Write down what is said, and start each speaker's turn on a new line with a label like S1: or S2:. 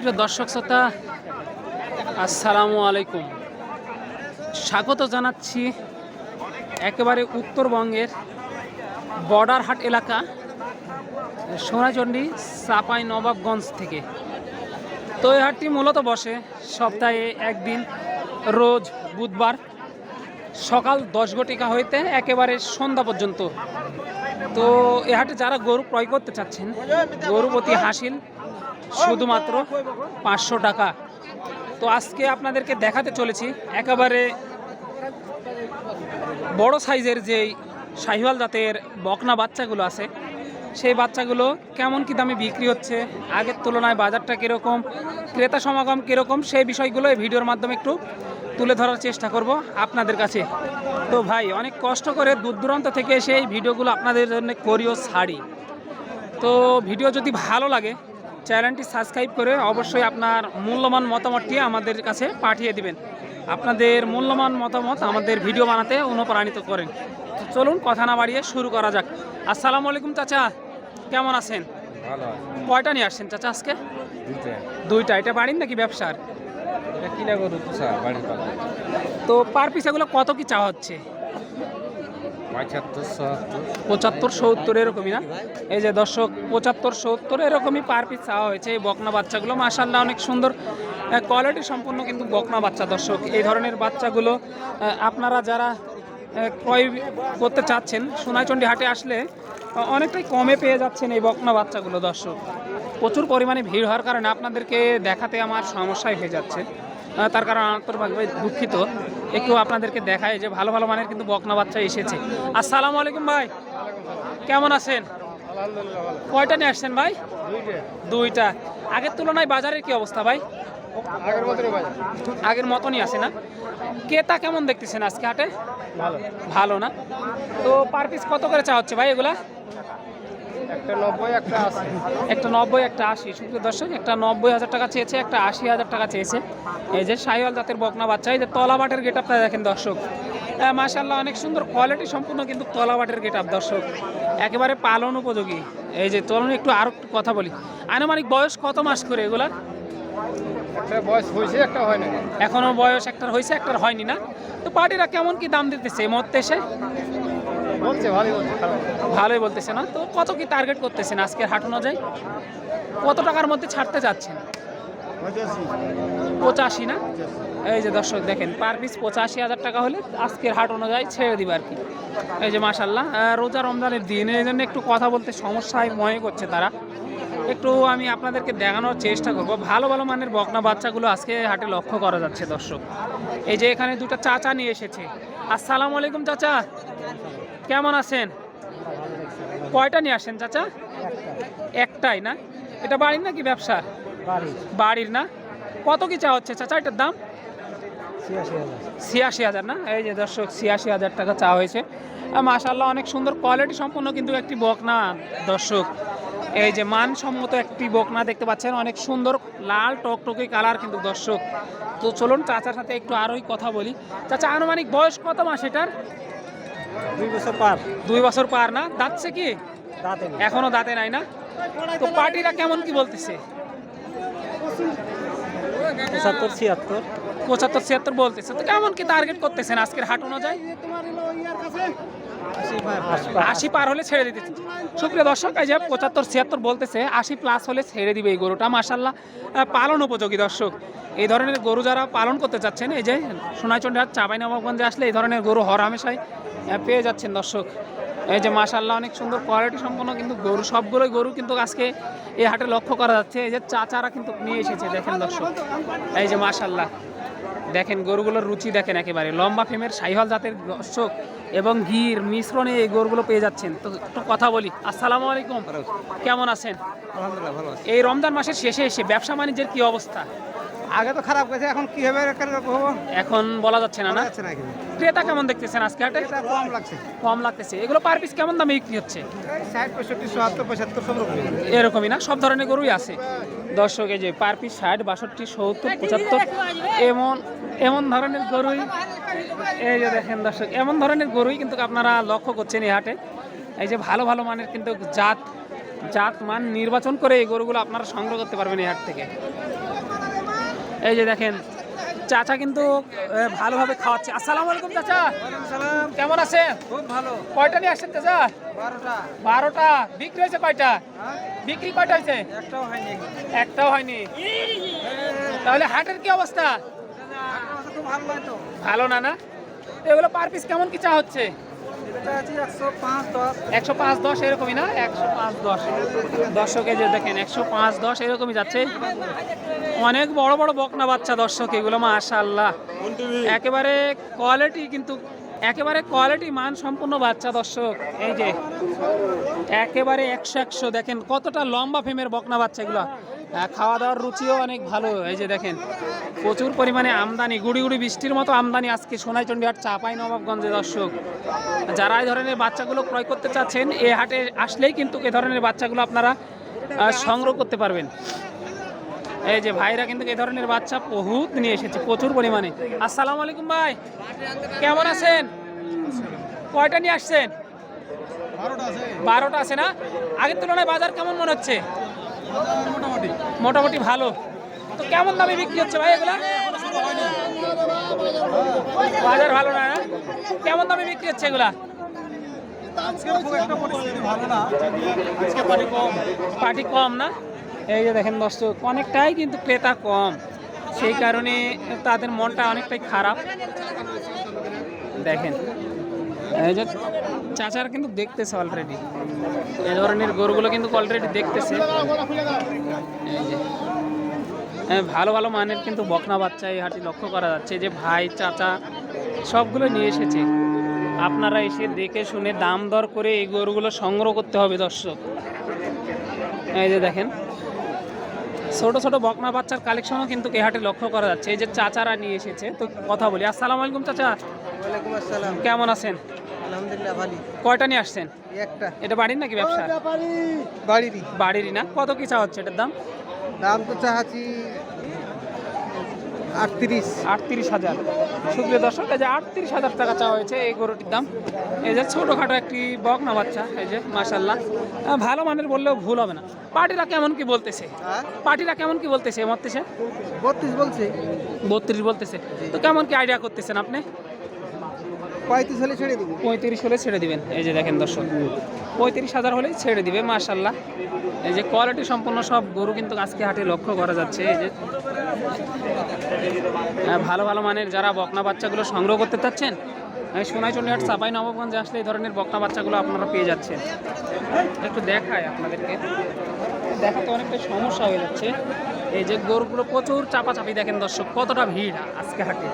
S1: প্রিয় দর্শক শ্রোতা, আসসালামু আলাইকুম। স্বাগত জানাচ্ছি একেবারে উত্তরবঙ্গের বর্ডার হাট এলাকা, সোনাচণ্ডী, চাপাই, নবাবগঞ্জ থেকে। তো এই হাটটি মূলত বসে সপ্তাহে একদিন, রোজ বুধবার সকাল দশ ঘটিকা হইতে একেবারে সন্ধ্যা পর্যন্ত। তো এ হাটে যারা গরু ক্রয় করতে চাচ্ছেন গরু প্রতি হাসিল। শুধুমাত্র পাঁচশো টাকা। তো আজকে আপনাদেরকে দেখাতে চলেছি, একেবারে বড় সাইজের যে শাহিওয়াল জাতের বকনা বাচ্চাগুলো আছে, সেই বাচ্চাগুলো কেমন কি দামে বিক্রি হচ্ছে, আগের তুলনায় বাজারটা কীরকম, ক্রেতা সমাগম কীরকম, সেই বিষয়গুলো এই ভিডিওর মাধ্যমে একটু তুলে ধরার চেষ্টা করব আপনাদের কাছে। তো ভাই, অনেক কষ্ট করে দূর দূরান্ত থেকে এসে এই ভিডিওগুলো আপনাদের জন্য করিও ছাড়ি তো ভিডিও যদি ভালো লাগে চ্যানেলটি সাবস্ক্রাইব করে অবশ্যই আপনার মূল্যবান মতামতটি আমাদের কাছে পাঠিয়ে দিবেন। আপনাদের মূল্যবান মতামত আমাদের ভিডিও বানাতে অনুপ্রাণিত করেন। তো চলুন কথা না বাড়িয়ে শুরু করা যাক। আসসালামু আলাইকুম চাচা কেমন আছেন? কয়টা নিয়ে আসছেন চাচা আজকে?
S2: দুইটা।
S1: এটা বাড়ির নাকি ব্যবসার? তো পার পিস এগুলো কত কি চাওয়া হচ্ছে?
S2: পঁচাত্তর সত্তর
S1: এরকমই না? এই যে দর্শক, পঁচাত্তর সত্তর এরকমই পার পিস চাওয়া হয়েছে এই বকনা বাচ্চাগুলো। মাসাল্লাহ অনেক সুন্দর কোয়ালিটি সম্পূর্ণ কিন্তু বকনা বাচ্চা দর্শক। এই ধরনের বাচ্চাগুলো আপনারা যারা ক্রয় করতে চাচ্ছেন, সোনাইচন্ডী হাটে আসলে অনেকটাই কমে পেয়ে যাচ্ছেন এই বকনা বাচ্চাগুলো দর্শক। প্রচুর পরিমাণে ভিড় হওয়ার কারণে আপনাদেরকে দেখাতে আমার সমস্যাই হয়ে যাচ্ছে। তার কারণ আন্তর্ভাবে দুঃখিত। একটু আপনাদেরকে দেখায় যে ভালো ভালো মানের কিন্তু বকনা বাচ্চা এসেছে। আসসালামু আলাইকুম ভাই। কেমন আছেন? কয়টা নিয়ে আসছেন ভাই? দুইটা। আগের তুলনায় বাজারের কি অবস্থা ভাই?
S2: আগের মতনই
S1: আছে না? ক্রেতা কেমন দেখতেছেন আজকে হাটে?
S2: ভালো।
S1: না? তো পার পিস কত করে চা হচ্ছে ভাই এগুলা?
S2: একটা নব্বই একটা আশি।
S1: একটা নব্বই একটা আশি। সুপ্রিয় দর্শক একটা নব্বই হাজার টাকা চেয়েছে একটা আশি হাজার টাকা চেয়েছে। এই যে সাহিওয়াল জাতের বকনা বাচ্চা এই যে তলাবাটের গেট আপটা দেখেন দর্শক। মাশাল্লাহ অনেক সুন্দর কোয়ালিটি সম্পূর্ণ কিন্তু তলাবাটের গেট আপ দর্শক। একেবারে পালন উপযোগী। এই যে চলুন একটু আরও একটু কথা বলি। আনুমানিক বয়স কত মাস করে এগুলার
S2: একটা বয়স হয়েছে একটা হয় না
S1: এখনও বয়স একটার হয়েছে একটার হয়নি না। তো পার্টিরা কেমন কি দাম দিতেছে এই মুহূর্তে এসে?
S2: বলছে ভালোই বলছে
S1: ভালোই বলতেছে না। তো কত কি টার্গেট করতেছেন আজকের হাট অনুযায়ী? কত টাকার মধ্যে ছাড়তে যাচ্ছেন? পঁচাশি। না? এই যে দর্শক দেখেন পার পিস পঁচাশি হাজার টাকা হলে আজকের হাট অনুযায়ী ছেড়ে দিবে আর কি। এই যে মাসাল্লাহ রোজা রমজানের দিন এই জন্য একটু কথা বলতে সমস্যায় মনে করছে তারা। একটু আমি আপনাদেরকে দেখানোর চেষ্টা করব। ভালো ভালো মানের বকনা বাচ্চাগুলো আজকে হাটে লক্ষ্য করা যাচ্ছে দর্শক। এই যে এখানে দুটো চাচা নিয়ে এসেছে। আসসালামু আলাইকুম চাচা। কেমন আছেন? কয়টা নিয়ে আসেন চাচা? একটাই না? এটা বাড়ির নাকি ব্যবসার বাড়ির। না? কত কি চা হচ্ছে চাচা এটার দাম? ছিয়াশি হাজার। না? এই যে দর্শক ছিয়াশি হাজার টাকা চা হয়েছে। মাশাল্লাহ অনেক সুন্দর কোয়ালিটি সম্পন্ন কিন্তু একটি বকনা দর্শক। এই যে মানসম্মত একটি বকনা দেখতে পাচ্ছেন অনেক সুন্দর লাল টকটকে কালার কিন্তু দর্শক। তো চলুন চাচার সাথে একটু আরোই কথা বলি। চাচা আনুমানিক বয়স কত মাস এটার?
S2: দুই বছর পার।
S1: দুই বছর পার না? দাঁতছে কি?
S2: দাঁতে
S1: এখনও দাঁতে নাই না? তো পার্টিরা কেমন কি বলতেছে?
S2: পঁচাত্তর ছিয়াত্তর।
S1: পঁচাত্তর, ছিয়াত্তর বলতেছে। তো কেমন কি টার্গেট করতেছেন আজকের হাট অনুযায়ী। আশি পার হলে ছেড়ে দিতে সুপ্রিয় দর্শক, এই যে পঁচাত্তর, ছিয়াত্তর বলতেছে, আশি প্লাস হলে ছেড়ে দিবে এই গরুটা। মাসাল্লাহ পালন উপযোগী দর্শক। এই ধরনের গরু যারা পালন করতে চাচ্ছেন, এই যে সোনাইচন্ডী হাট চাবাই নবাবগঞ্জে আসলে এই ধরনের গরু হর হামেশাই পেয়ে যাচ্ছেন দর্শক। এই যে মাসাল্লাহ অনেক সুন্দর কোয়ালিটি সম্পন্ন কিন্তু গরু, সবগুলোই গরু কিন্তু আজকে এই হাটে লক্ষ্য করা যাচ্ছে। এই যে চাচারা কিন্তু নিয়ে এসেছে, দেখেন দর্শক। এই যে মাসাল্লাহ দেখেন গরুগুলোর রুচি দেখেন একেবারে। লম্বা ফেমের সাইহল জাতের দর্শক এবং ঘির মিশ্রণে এই গরুগুলো পেয়ে যাচ্ছেন। তো একটু কথা বলি। আসসালামু আলাইকুম। কেমন আছেন?
S2: আলহামদুলিল্লাহ ভালো আছে।
S1: এই রমজান মাসের শেষে এসে ব্যবসা বাণিজ্যের কি অবস্থা?
S2: আগে তো খারাপ গেছে এখন কি হবে
S1: এখন বলা যাচ্ছে না না? ক্রেতা কেমন দেখতেছেন আজকে হাটে?
S2: কম লাগছে।
S1: কম লাগতেছে। এগুলো পার পিস কেমন দামে বিক্রি হচ্ছে?
S2: ষাট পঁয়ষট্টি চুয়াত্তর পঁচাত্তর সব রকম
S1: এরকমই না? সব ধরনের গরুই আছে। দর্শক এই যে পার পিস ষাট বাষট্টি সত্তর পঁচাত্তর এমন এমন ধরনের গরুই এই যে দেখেন দর্শক এমন ধরনের গরুই কিন্তু আপনারা লক্ষ্য করছেন এই হাটে। এই যে ভালো ভালো মানের কিন্তু জাত জাত মান নির্বাচন করে এই গরুগুলো আপনারা সংগ্রহ করতে পারবেন এই হাট থেকে। এই যে দেখেন চাচা কিন্তু ভালোভাবে খাওয়াচ্ছে। আসসালামু আলাইকুম চাচা। কেমন আছেন?
S2: খুব ভালো।
S1: কয়টা নিয়ে আসছেন চাচা?
S2: বারোটা।
S1: বারোটা। বিক্রি হয়েছে কয়টা?
S2: হ্যাঁ।
S1: বিক্রি কয়টা হয়েছে?
S2: একটাও হয়নি।
S1: একটাও হয়নি। তাহলে হাটের কি অবস্থা?
S2: ভালো
S1: না না? এগুলো পার পিস কেমন কি চা হচ্ছে?
S2: পাঁচ দশ
S1: এরকমই না? একশো পাঁচ দশ। দর্শকে যে দেখেন, একশো পাঁচ দশ এরকমই যাচ্ছে। অনেক বড় বড় বকনা বাচ্চা দর্শক এগুলো মাশাল্লাহ একেবারে কোয়ালিটি কিন্তু, একেবারে কোয়ালিটি মান সম্পূর্ণ বাচ্চা দর্শক। এই যে, একেবারে একশো একশো, দেখেন কতটা লম্বা ফেমের বকনা বাচ্চা এগুলো। খাওয়া দাওয়ার রুচিও অনেক ভালো। এই যে দেখেন, প্রচুর পরিমাণে আমদানি, গুড়ি গুড়ি বৃষ্টির মতো আমদানি আজকে সোনাইচন্ডী হাট চাপাই, নবাবগঞ্জে, দর্শক। যারা এই ধরনের বাচ্চাগুলো ক্রয় করতে চাচ্ছেন, এ হাটে আসলেই কিন্তু এ ধরনের বাচ্চাগুলো আপনারা সংগ্রহ করতে পারবেন। এই যে ভাইরা কিন্তু এ ধরনের বাচ্চা বহুত নিয়ে এসেছে, প্রচুর পরিমাণে। আসসালামু আলাইকুম ভাই, কেমন আছেন? কয়টা নিয়ে আসছেন?
S2: বারোটা আছে
S1: না? আগের তুলনায় বাজার কেমন মনে হচ্ছে?
S2: মোটামুটি।
S1: মোটামুটি ভালো। তো কেমন দামে বিক্রি হচ্ছে ভাই এগুলা? বাজার ভালো না না? কেমন দামে বিক্রি হচ্ছে এগুলা? পার্টি কম না? এই যে দেখেন দর্শক অনেকটাই কিন্তু ক্রেতা কম। সেই কারণে তাদের মনটা অনেকটাই খারাপ। দেখেন এই যে চাচারা কিন্তু দেখতেছে অলরেডি এই ধরনের গরুগুলো কিন্তু অলরেডি দেখতেছে। এই যে হ্যাঁ, ভালো ভালো মানের কিন্তু বকনা বাচ্চা এই হাটে লক্ষ্য করা যাচ্ছে যে ভাই চাচা সবগুলো নিয়ে এসেছে। আপনারা এসে দেখে শুনে দাম দর করে এই গরুগুলো সংগ্রহ করতে হবে দর্শক। এই যে দেখেন ছোট ছোট বকনা বাচ্চার কালেকশনও কিন্তু এই হাটে লক্ষ্য করা যাচ্ছে। এই যে চাচারা নিয়ে এসেছে। তো কথা বলি। আসসালামু আলাইকুম চাচা। কেমন আছেন?
S2: আলহামদুলিল্লাহ ভালো
S1: কয়টা নিয়ে আসছেন?
S2: একটা।
S1: এটা বাড়ির নাকি ব্যবসা?
S2: বাড়িরই।
S1: বাড়িরই না? কত কি চা হচ্ছে এটার দাম?
S2: দাম তো চাহাচ্ছি আটত্রিশ।
S1: আটত্রিশ হাজার। সুপ্রিয় দর্শক এই যে আটত্রিশ হাজার টাকা চাওয়া হয়েছে এই গরুটির দাম। এই যে ছোটোখাটো একটি বকনা বাচ্চা এই যে মাসাল্লাহ ভালো মানের বললেও ভুল হবে না। পার্টিরা কেমন কি বলতেছে?
S2: হ্যাঁ?
S1: পার্টিরা কেমন কি বলতেছে মরতেছে
S2: বত্রিশ বলছে।
S1: বত্রিশ বলতেছে। তো কেমন কি আইডিয়া করতেছেন আপনি?
S2: পঁয়ত্রিশ হলে ছেড়ে দেবো।
S1: পঁয়ত্রিশ হলে ছেড়ে দিবেন। এই যে দেখেন দর্শক পঁয়ত্রিশ হাজার হলেই ছেড়ে দিবে মাশাল্লাহ এই যে কোয়ালিটি সম্পূর্ণ সব গরু কিন্তু আজকে হাটে লক্ষ্য করা যাচ্ছে। এই যে হ্যাঁ, ভালো ভালো মানের যারা বকনা বাচ্চাগুলো সংগ্রহ করতে চাচ্ছেন সোনাইচন্ডী হাট চাপাই নবাবগঞ্জে আসলে এই ধরনের বকনা বাচ্চাগুলো আপনারা পেয়ে যাচ্ছেন। একটু দেখায় আপনাদেরকে। দেখাতে অনেকটা সমস্যা হয়ে যাচ্ছে। এই যে গরুগুলো প্রচুর চাপাচাপি দেখেন দর্শক কতটা ভিড় আজকে হাটে।